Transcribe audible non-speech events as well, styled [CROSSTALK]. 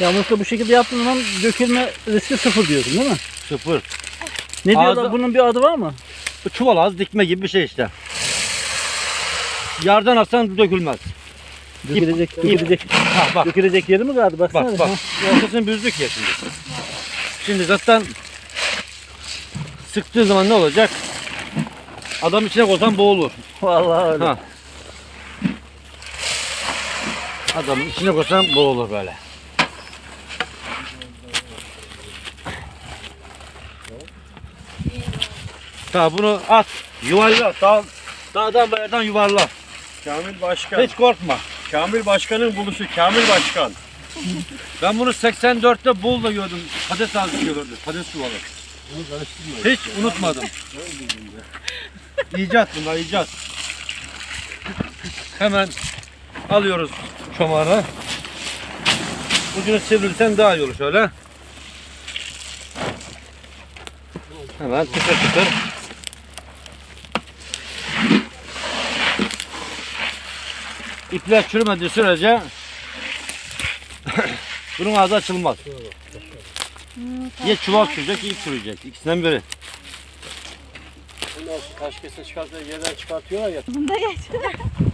Yağmurlukta bu şekilde yaptığın zaman dökülme riski sıfır diyorsun değil mi? Sıfır. Ne diyorlar? Ağzı- Bunun bir adı var mı? Bu çuval az dikme gibi bir şey işte. Yardan atsan dökülmez. Dökülecek, dökülecek, Ha bak dökülecek yeri mi kaldı? Baksana. bak bak. Ortasını büzdük ya şimdi. Şimdi zaten sıktığı zaman ne olacak? Adam içine koysan boğulur. Vallahi öyle. Ha. Adamın içine koysan boğulur böyle. Tamam bunu at. Yuvarla. Dağ, dağdan bayırdan yuvarla. Kamil Başkan. Hiç korkma. Kamil Başkan'ın buluşu. Kamil Başkan. Ben bunu 84'te Bolu'da gördüm. Patates ağacı gördüm. Patates çuvalı. Hiç unutmadım. icat bunlar icat. Hemen alıyoruz çomarı. Ucunu sivrilsen daha iyi olur şöyle. Hemen tıkır tıkır. İpler çürümediği sürece [COUGHS] bunun ağzı açılmaz. Ya çuval çürüyecek ya ip çürüyecek. İkisinden biri. Kaç kese çıkartıyor, yerden çıkartıyorlar ya. Bunda geç. [LAUGHS]